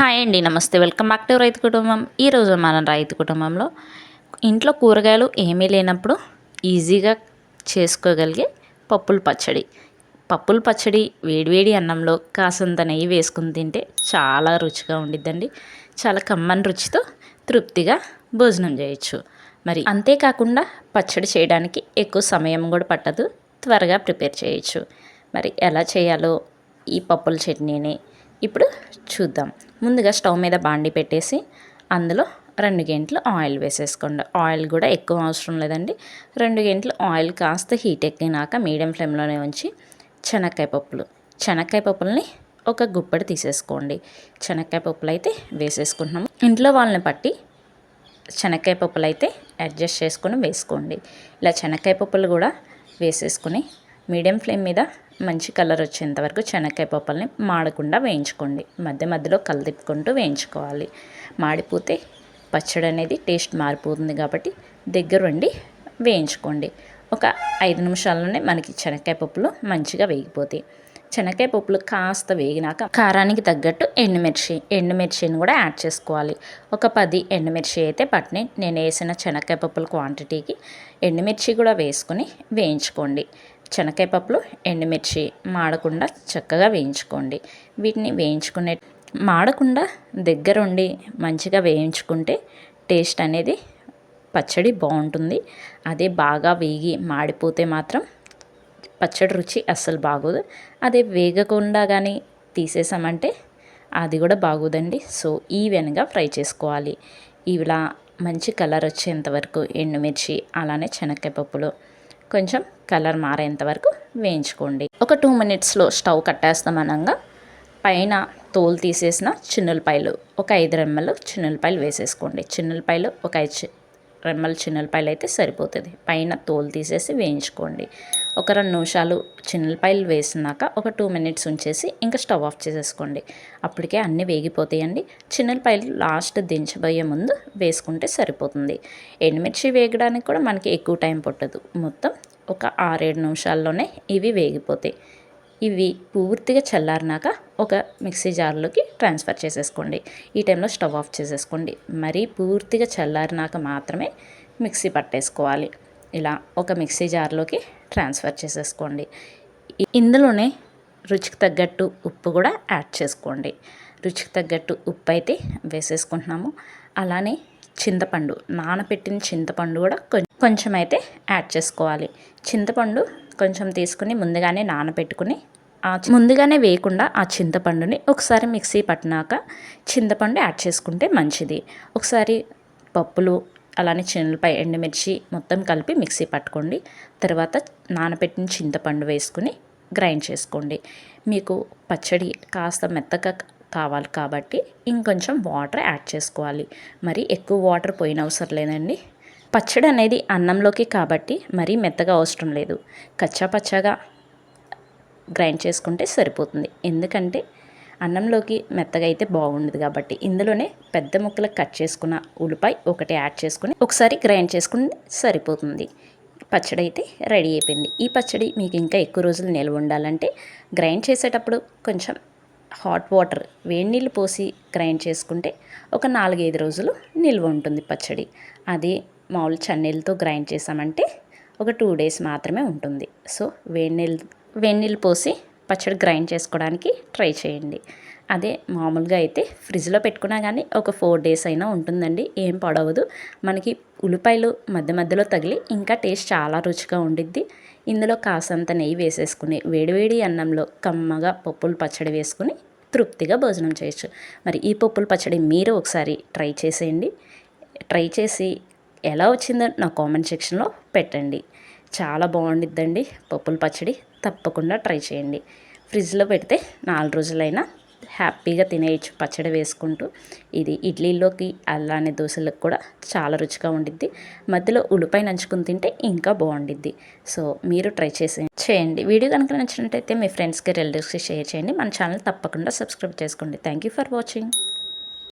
Hi అండి నమస్తే. Welcome back to రైతు కుటుంబం. ఈరోజు మన రైతు కుటుంబంలో ఇంట్లో కూరగాయలు ఏమీ లేనప్పుడు ఈజీగా చేసుకోగలిగే పప్పుల పచ్చడి. పప్పుల పచ్చడి వేడివేడి అన్నంలో కాసంత నెయ్యి వేసుకుని తింటే చాలా రుచిగా ఉండిద్దండి. చాలా కమ్మని రుచితో తృప్తిగా భోజనం చేయొచ్చు. మరి అంతేకాకుండా పచ్చడి చేయడానికి ఎక్కువ సమయం కూడా పట్టదు. త్వరగా ప్రిపేర్ చేయొచ్చు. మరి ఎలా చేయాలో ఈ పప్పుల చట్నీని ఇప్పుడు చూద్దాం. ముందుగా స్టవ్ మీద బాండి పెట్టేసి అందులో రెండు గంటలు ఆయిల్ వేసేసుకోండి. ఆయిల్ కూడా ఎక్కువ అవసరం లేదండి. రెండు గంటలు ఆయిల్ కాస్త హీట్ ఎక్కినాక మీడియం ఫ్లేమ్లోనే ఉంచి చెనక్కాయ పప్పులు. చెనక్కాయ పప్పుల్ని ఒక గుప్పడి తీసేసుకోండి. శనక్కాయ పప్పులు అయితే వేసేసుకుంటున్నాము. ఇంట్లో వాళ్ళని పట్టి శనక్కాయ పప్పులు అయితే అడ్జస్ట్ చేసుకొని వేసుకోండి. ఇలా శనక్కాయ పప్పులు కూడా వేసేసుకొని మీడియం ఫ్లేమ్ మీద మంచి కలర్ వచ్చేంత వరకు శనక్కాయ పప్పుల్ని మాడకుండా వేయించుకోండి. మధ్య మధ్యలో కలదిప్పుకుంటూ వేయించుకోవాలి. మాడిపోతే పచ్చడి అనేది టేస్ట్ మారిపోతుంది కాబట్టి దగ్గర ఉండి వేయించుకోండి. ఒక ఐదు నిమిషాల్లోనే మనకి శనక్కాయ పప్పులు మంచిగా వేగిపోతాయి. శనక్కాయ పప్పులు కాస్త వేగినాక కారానికి తగ్గట్టు ఎండుమిర్చి ఎండుమిర్చిని కూడా యాడ్ చేసుకోవాలి. ఒక పది ఎండుమిర్చి అయితే పట్టినాయి. నేను వేసిన శనక్కాయ పప్పుల క్వాంటిటీకి ఎండుమిర్చి కూడా వేసుకొని వేయించుకోండి. శనక్కాయ పప్పులు ఎండుమిర్చి మాడకుండా చక్కగా వేయించుకోండి. వీటిని వేయించుకునే మాడకుండా దగ్గరుండి మంచిగా వేయించుకుంటే టేస్ట్ అనేది పచ్చడి బాగుంటుంది. అదే బాగా వేగి మాడిపోతే మాత్రం పచ్చడి రుచి అస్సలు బాగోదు. అదే వేగకుండా కానీ తీసేసామంటే అది కూడా బాగోదండి. సో ఈవెన్గా ఫ్రై చేసుకోవాలి. ఇలా మంచి కలర్ వచ్చేంత వరకు ఎండుమిర్చి అలానే శనక్కాయ పప్పులు కొంచెం కలర్ మారేంత వరకు వేయించుకోండి. ఒక టూ మినిట్స్లో స్టవ్ కట్టేస్తాం అనగా. పైన తోలు తీసేసిన చిన్నులపాయలు ఒక ఐదు రెమ్మలు చిన్నులపాయలు వేసేసుకోండి. చిన్నులపాయలు ఒక ఐదు రెమ్మలు చిన్నులపాయలు అయితే సరిపోతుంది. పైన తోలు తీసేసి వేయించుకోండి. ఒక రెండు నిమిషాలు చిన్నపాయలు వేసినాక ఒక టూ మినిట్స్ ఉంచేసి ఇంకా స్టవ్ ఆఫ్ చేసేసుకోండి. అప్పటికే అన్నీ వేగిపోతాయండి. చిన్నపాయలు లాస్ట్ దించబోయే ముందు వేసుకుంటే సరిపోతుంది. ఎండుమిర్చి వేగడానికి కూడా మనకి ఎక్కువ టైం పట్టదు. మొత్తం ఒక ఆరేడు నిమిషాల్లోనే ఇవి వేగిపోతాయి. ఇవి పూర్తిగా చల్లారినాక ఒక మిక్సీ జార్లోకి ట్రాన్స్ఫర్ చేసేసుకోండి. ఈ టైంలో స్టవ్ ఆఫ్ చేసేసుకోండి. మరీ పూర్తిగా చల్లారినాక మాత్రమే మిక్సీ పట్టేసుకోవాలి. ఇలా ఒక మిక్సీ జార్లోకి ట్రాన్స్ఫర్ చేసేసుకోండి. ఇందులోనే రుచికి తగ్గట్టు ఉప్పు కూడా యాడ్ చేసుకోండి. రుచికి తగ్గట్టు ఉప్పు అయితే వేసేసుకుంటున్నాము. అలానే చింతపండు నానబెట్టిన చింతపండు కూడా కొంచెం అయితే యాడ్ చేసుకోవాలి. చింతపండు కొంచెం తీసుకుని ముందుగానే నానబెట్టుకుని ముందుగానే వేయకుండా ఆ చింతపండుని ఒకసారి మిక్సీ పట్టినాక చింతపండు యాడ్ చేసుకుంటే మంచిది. ఒకసారి పప్పులు అలానే చిన్నపై ఎండుమిర్చి మొత్తం కలిపి మిక్సీ పట్టుకోండి. తర్వాత నానబెట్టిన చింతపండు వేసుకుని గ్రైండ్ చేసుకోండి. మీకు పచ్చడి కాస్త మెత్తగా కావాలి కాబట్టి ఇంకొంచెం వాటర్ యాడ్ చేసుకోవాలి. మరి ఎక్కువ వాటర్ పోయిన అవసరం లేదండి. పచ్చడి అనేది అన్నంలోకి కాబట్టి మరీ మెత్తగా అవసరం లేదు. కచ్చా పచ్చగా గ్రైండ్ చేసుకుంటే సరిపోతుంది. ఎందుకంటే అన్నంలోకి మెత్తగా అయితే బాగుండదు కాబట్టి ఇందులోనే పెద్ద ముక్కలకు కట్ చేసుకున్న ఉల్లిపాయ ఒకటి యాడ్ చేసుకుని ఒకసారి గ్రైండ్ చేసుకుని సరిపోతుంది. పచ్చడి అయితే రెడీ అయిపోయింది. ఈ పచ్చడి మీకు ఇంకా ఎక్కువ రోజులు నిల్వ ఉండాలంటే గ్రైండ్ చేసేటప్పుడు కొంచెం హాట్ వాటర్ వేడి నీళ్ళు పోసి గ్రైండ్ చేసుకుంటే ఒక నాలుగైదు రోజులు నిల్వ ఉంటుంది పచ్చడి. అది మామూలు చన్నీళ్ళతో గ్రైండ్ చేసామంటే ఒక టూ డేస్ మాత్రమే ఉంటుంది. సో వేడి నీళ్ళు వేడి నీళ్ళు పోసి పచ్చడి గ్రైండ్ చేసుకోవడానికి ట్రై చేయండి. అదే మామూలుగా అయితే ఫ్రిడ్జ్లో పెట్టుకున్నా కానీ ఒక ఫోర్ డేస్ అయినా ఉంటుందండి. ఏం పడవదు. మనకి ఉల్లిపాయలు మధ్య మధ్యలో తగిలి ఇంకా టేస్ట్ చాలా రుచిగా ఉండిద్ది. ఇందులో కాసంత నెయ్యి వేసేసుకుని వేడివేడి అన్నంలో కమ్మగా పప్పులు పచ్చడి వేసుకుని తృప్తిగా భోజనం చేయొచ్చు. మరి ఈ పప్పుల పచ్చడి మీరు ఒకసారి ట్రై చేసేయండి. ట్రై చేసి ఎలా వచ్చిందో నా కామెంట్ సెక్షన్లో పెట్టండి. చాలా బాగుండిద్దండి పప్పుల పచ్చడి. తప్పకుండా ట్రై చేయండి. ఫ్రిడ్జ్లో పెడితే నాలుగు రోజులైనా హ్యాపీగా తినేయచ్చు పచ్చడి వేసుకుంటూ. ఇది ఇడ్లీలోకి అలానే దోశలకు కూడా చాలా రుచిగా ఉండిద్ది. మధ్యలో ఉల్లిపాయ నంచుకుని తింటే ఇంకా బాగుండిద్ది. సో మీరు ట్రై చేసి చేయండి. వీడియో కనుక నచ్చినట్టయితే మీ ఫ్రెండ్స్కి రిలేటివ్స్కి షేర్ చేయండి. మన ఛానల్ తప్పకుండా సబ్స్క్రైబ్ చేసుకోండి. Thank you for watching.